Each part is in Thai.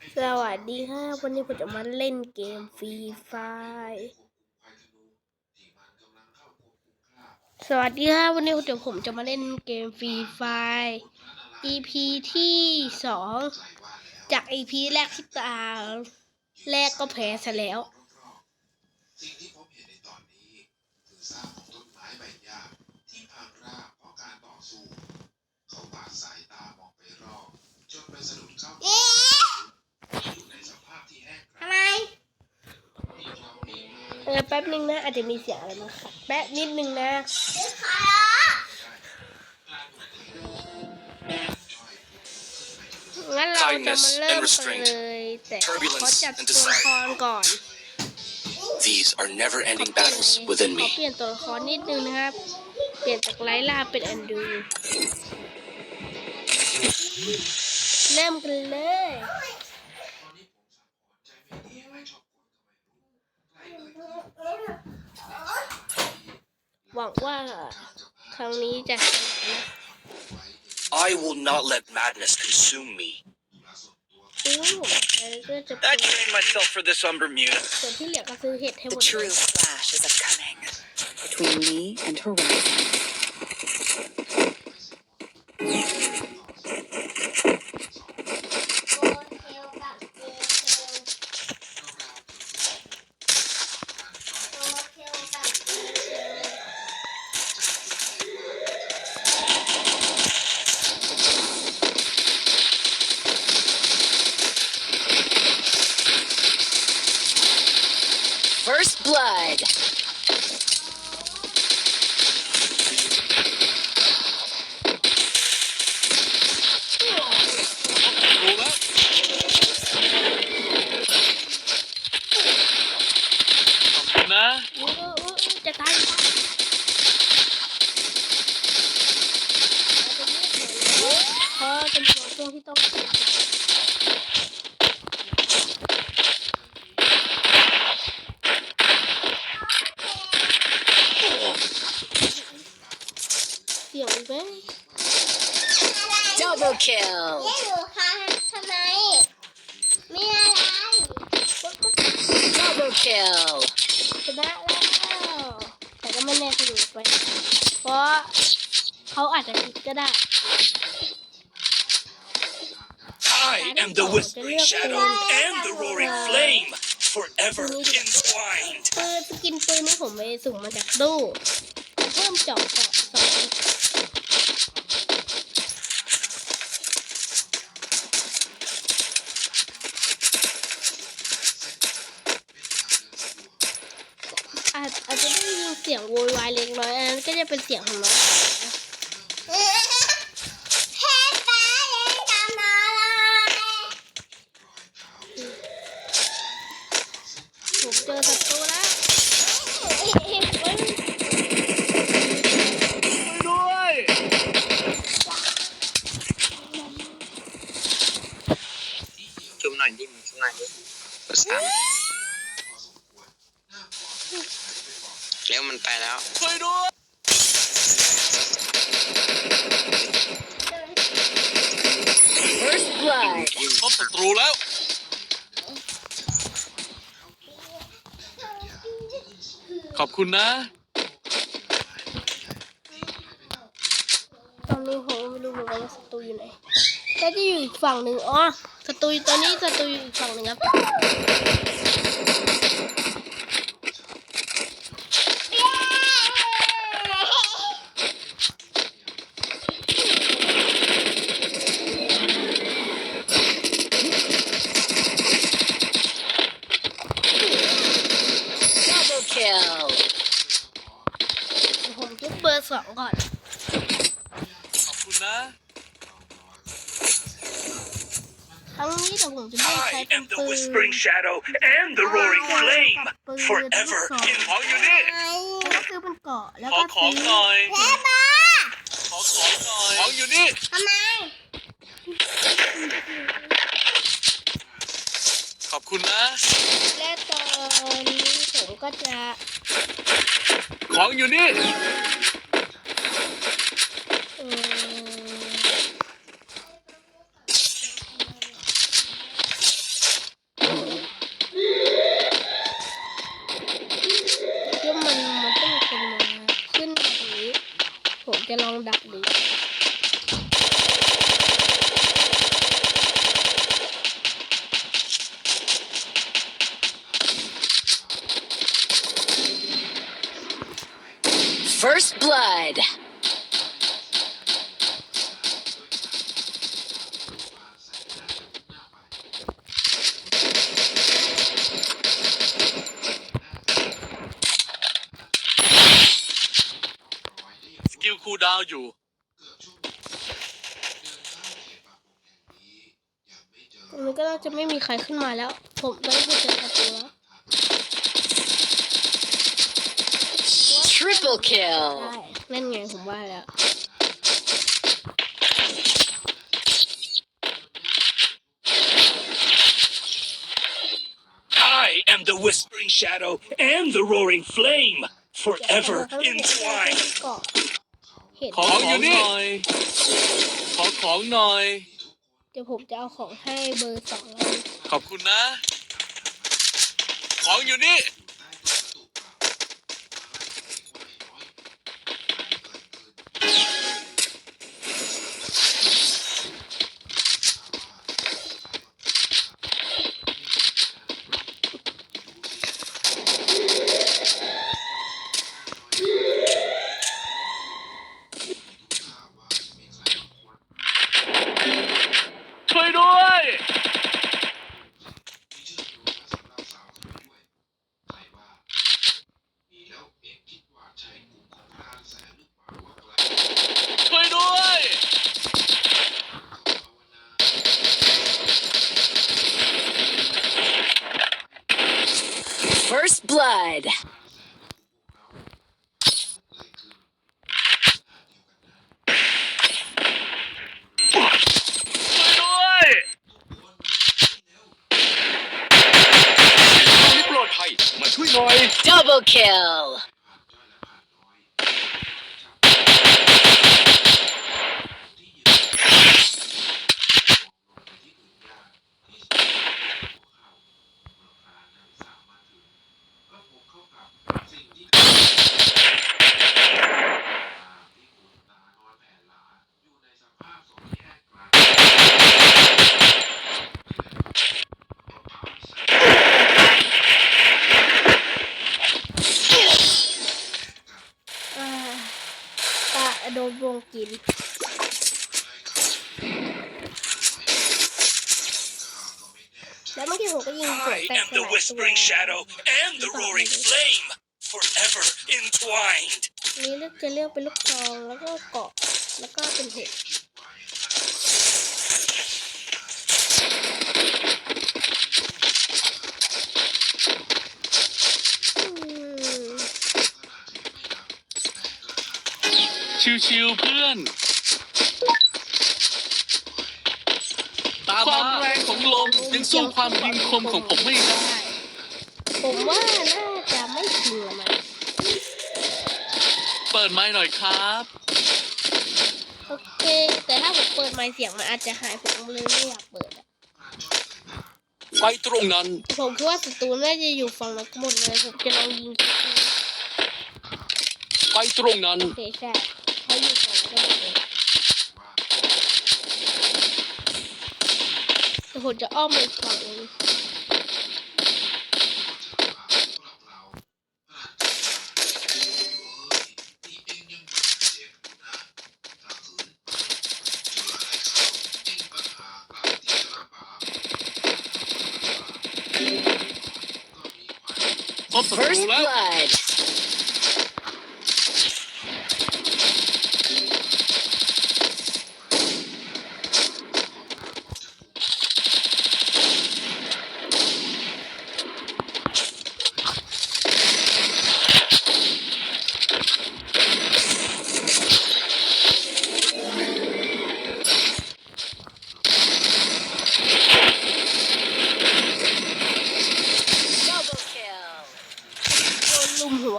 สวัสดีค่ะวันนี้ผมจะมาเล่นเกมฟรีไฟสวัสดีค่ะวันนี้เดี๋ยวผมจะมาเล่นเกมฟรีไฟ EP ที่สองจาก EP แรกที่ตาแรกก็แพ้ซะแล้วสิ่งที่พบเห็นในตอนนี้คือซากของต้นไม้ใบหญ้าที่พังราบเพราะการต่อสู้เขาปาดสายตามองไปรอบจนไปสะดุดเข้ากับที่อยู่ในสภาพ ที่แห้งกทำร้านไมมีความมีมากเออแป๊บนึงนะ อาจจะมีเสียงอะไรมาค่ะแป๊บนิดนึงนะ งั้นเราจะมาเริ่มกันเลยแต่ขอจัดตัวละครก่อน These are never ขอ ending เปลี่ยน battles within ขอ me. เปลี่ยนตัวละครนิดนึงนะครับ เปลี่ยนจากไลล่าเป็นแอนดู เริ่มกันเลย วังว่าครั้งนี้จะชนะ I will not let madness consume me. ซื้อผมแล้วก็จะเป็ I น trained myself for this on Bermuda. ส่วนที่เหลือก็ซื้อเห็ดให้หม The ดเลย true flash is upcoming. Between me and Horizon. เสียงไหม Double kill. เรียกหนูค่ะทำไมมีอะไร Double kill. ชนะแล้วแต่ก็ไม่แน่เสมอไป เพราะเขาอาจจะผิดก็ได้ I am the whispering shadow and the roaring flame, forever entwined. ปืนสกินปืนนี่ผมไปสุ่มมาจากตู้เพิ่มเจอบเกาะ อาจอาจจะได้ยินเสียงโวยวายเล็กน้อยอันนั้นก็จะเป็นเสียงของน้อง ขอบคุณนะ ตอนนี้ผมไม่รู้เหมือนกันว่าศัตรูอยู่ไหนแต่จะอยู่อีกฝั่งหนึ่งอ๋อศัตรูตอนนี้ศัตรูอยู่อีกฝั่งหนึ่งครับ Double kill. ผมทุบเบอร์สองก่อน ขอบคุณนะ ครั้งนี้แต่ผมจะไม่ใช้ I เป็น am the ปืน whispering shadow and the roaring flame, forever in ของอยู่นี่ ก็คือเป็นเกาะแล้วขอก็ของหน่อยเฮ้ป้าขอของหน่อย ของอยู่นี่ ทำไมขอบคุณนะ และตอนนี้ผมก็จะของอยู่นี่ เออ First blood. สกิลคูลดาวน์อยู่ตรงนี้ก็น่าจะไม่มีใครขึ้นมาแล้ว ผมตอนนี้ผมเจอศัตรูแล้ว Triple ได้ kill. นั่นไงผมว่าแล้ว I am the Whispering Shadow and the Roaring Flame, forever entwined. เกาะเห็นขอของหน่อย ขอของหน่อย เดี๋ยวผมจะเอาของให้เบอร์สองแล้วขอบคุณนะ ของอยู่นี่ ชิวๆเพื่อนความแรงของลมยังสู้ความยิงคมของผมไม่ได้ ผมว่าน่าจะไม่ถึงละมั้งเปิดไม้หน่อยครับ โอเค แต่ถ้าผมเปิดไมค์เสียงมันอาจจะหายผมเลยไม่อยากเปิดอะไปตรงนั้น ผมคิดว่าศัตรูน่าจะอยู่ฝั่งนั้นหมดเลยผมจะลองยิงศัตรูไปตรงนั้น โอเคใช่ Mr. Hoca almost got. First blood.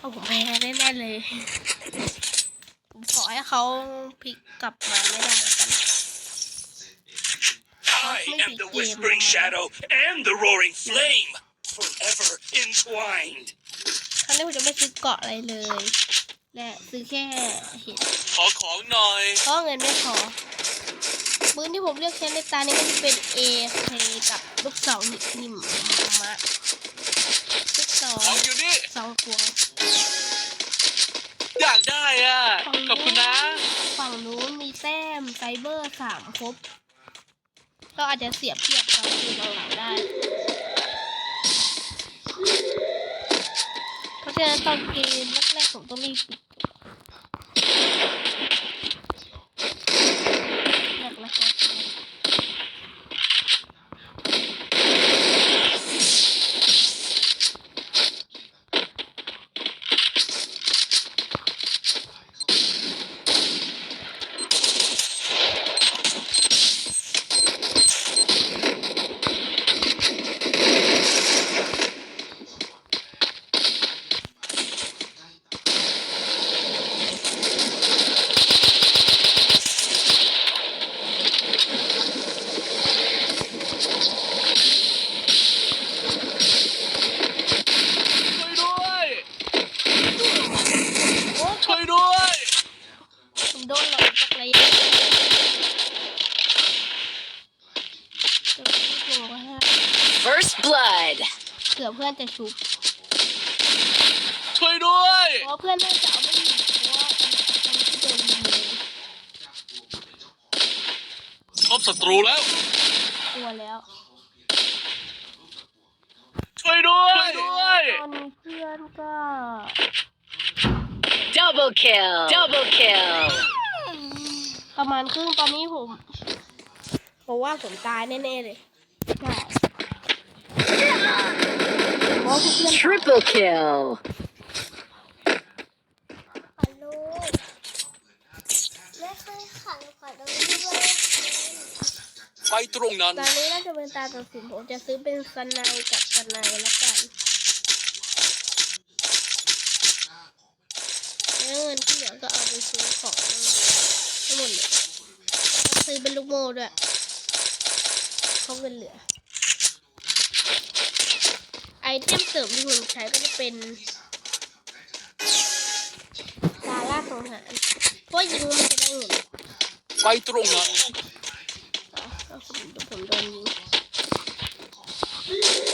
โดนลุมหัวผมแพ้แน่ๆเลยผมขอให้เขาพลิกกลับมาไม่ได้แล้วกัน I am the Whispering Shadow and the Roaring Flame, forever entwined. ครั้งนี้ผมจะไม่ซื้อเกาะอะไรเลย และซื้อแค่เห็ดขอของหน่อยเพราะเงินไม่พอปืนที่ผมเลือกใช้ในตานี้ก็จะเป็น A K กับลูกสองนิมมะลูกสอง ของอยู่นี่เสาหัวอยากได้อะ ขอบคุณนะ ฝั่งนู้นมีแต้มไซเบอร์สามครบ ก็อาจจะเสียบเทียบกับคือเราหลังได้ เพราะฉะนั้นตอนเกมแรกๆผมต้องรีบปิด เกือบเพื่อนจะชุบช่วยด้วยเพราะว่าเพื่อนน่าจะเอาไม่อยู่เพราะว่าเป็นคนที่โดนยิงเลยพบศัตรูแล้วตัวแล้วช่วยด้วยช่วยด้วยตอนนี้เพื่อนก็ Double kill. Double kill. ประมาณครึ่งตอนนี้ผมผมว่าผมตายแน่ๆเลย ใช่เพราะทุกเพื่อน Triple kill. ขอลูกไม่เคยขันขอตรงนี้เลยไปตรงนั้น ตอนนี้น่าจะเป็นตาตัดสินผมจะซื้อเป็นสไนกับสไนแล้วกันแล้วเงินที่เหลือก็เอาไปซื้อของทั้งหมดเลยแล้วซื้อเป็นลูกโม่ด้วยเพราะเงินเหลือไอ เทมเสริมที่ผมใช้ก็จะเป็นดาราสงหารเพราะยิงมันจะได้เงินไปตรงนั้นอะก็ผมผมโดนยิง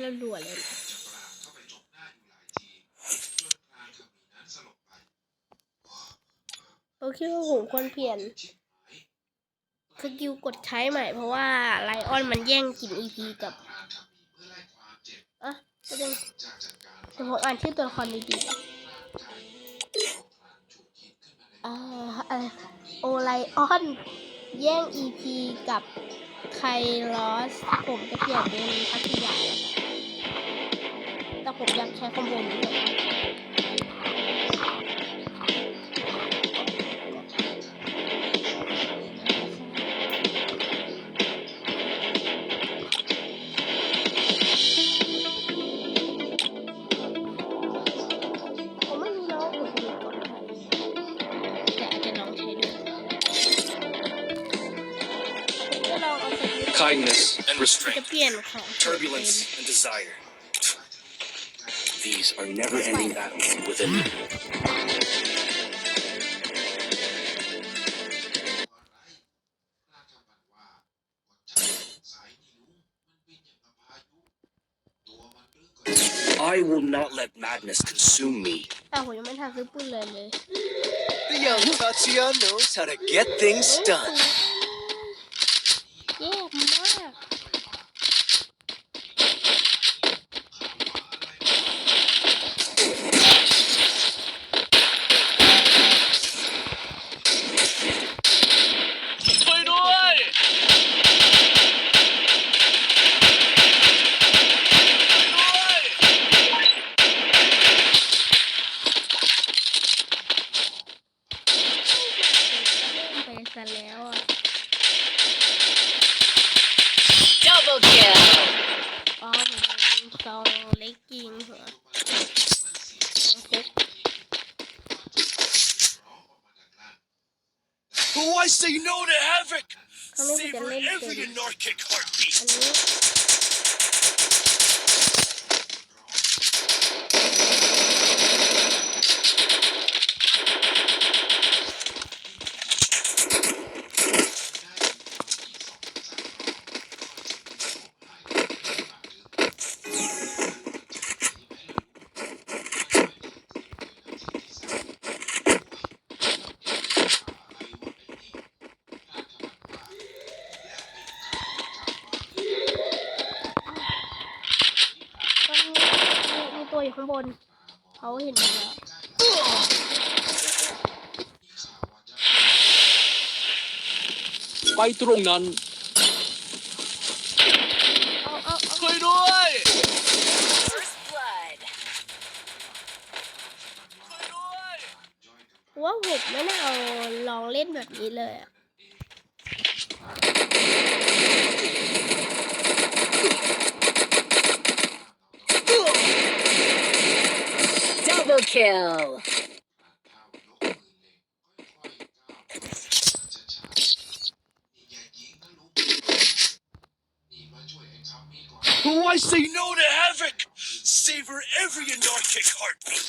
เราด่วเลยเราคิดว่าผมควรเปลี่ยนสกิวกดใช้ใหม่เพราะว่าไลออนมันแย่งกินอีพีกับอะประเด็นผมอ่านที่ตัวละครดีอ่าอโอไลออนแย่งอีพีกับไคลอส ผมจะเปลี่ยนเป็นพัทยาแล้วค่ะ แต่ผมอยากใช้คอมโบนี้จะเปลี่ยนของ turbulence and desire. These are never ending battles within. I will not let madness consume me. The young Tatsuya knows how to get things done. ไปตรงนั้นช่วยด้วย ว่าผมไม่น่าเอาลองเล่นแบบนี้เลยอะ Double kill. every anarchic heartbeat.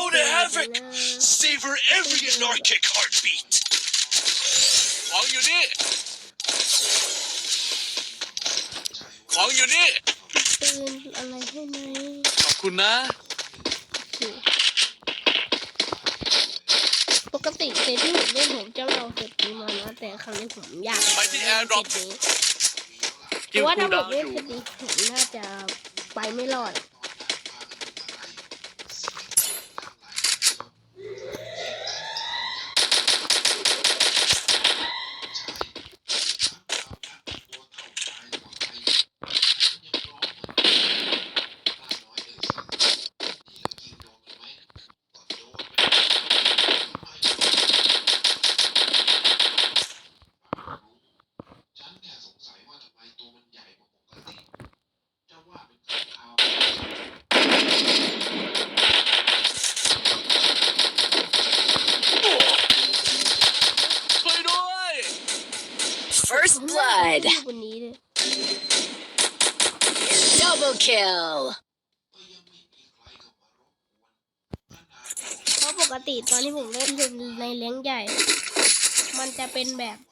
own havoc! Savor every anarchic heartbeat. ของอยู่นี่ ของอยู่นี่ ปืนอะไรให้ไหมขอบคุณนะ ปกติเซตที่ผมเล่นผมจะเอาเซตนี้มานะแต่ครั้งนี้ผมอยากไปที่แอร์ดรอปนี้เพราะว่าถ้าผมเล่นเซตนี้ผมน่าจะไปไม่รอด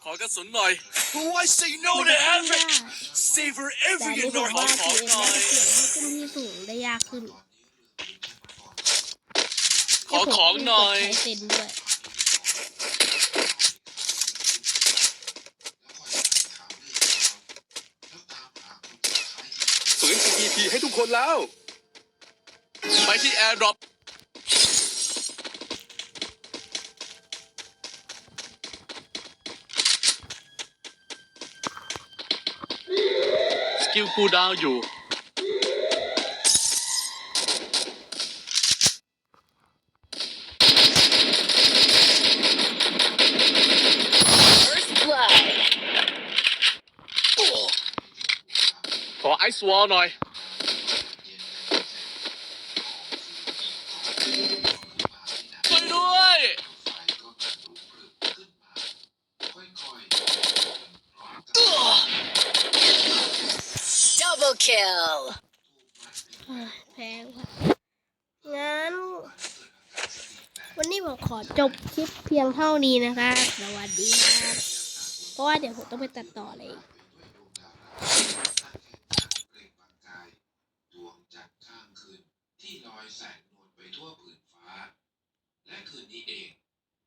ขอกระสุนหน่อย Oh, I say no มัน to จะขึ้น havoc. ยาก Savor แต่ every อันนี้ผม enormous ว่า ขอทีเอ็หน่อยมันเปลี่ยนให้ขึ้นที่สูงได้ยากขึ้นขอของหน่อยใช้เซนด้วยแล้วคอยถามเรื่องราวแล้วตามหาคนสุดท้ายที่ฝืน PVP ให้ทุกคนแล้ว ไปที่ airdrop ส กิลคูลดาวน์อยู่ First blood. ขอไอซ์วอลหน่อย ช่วยด้วย Double kill. แพงว่ะงั้น วันนี้ผมขอจบคลิปเพียงเท่านี้นะคะสวัสดีครับเพราะว่าเดี๋ยวผมต้องไปตัดต่อเลยดวงจันทร์ข้างคืนที่ลอยแสงนวลไปทั่วผืนฟ้าและคืนนี้เอง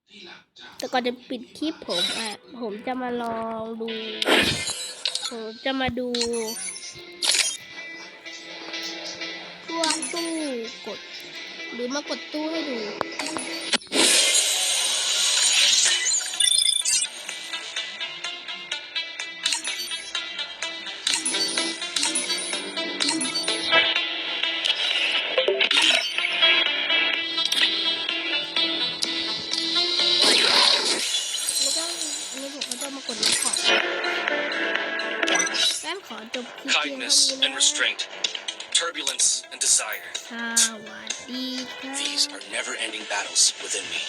ที่หลังจากแต่ก่อนจะปิดคลิปผมอะ ผมจะมาลองดู ผมจะมาดู วกตู้กด หรือมากดตู้ให้ดู battles within me.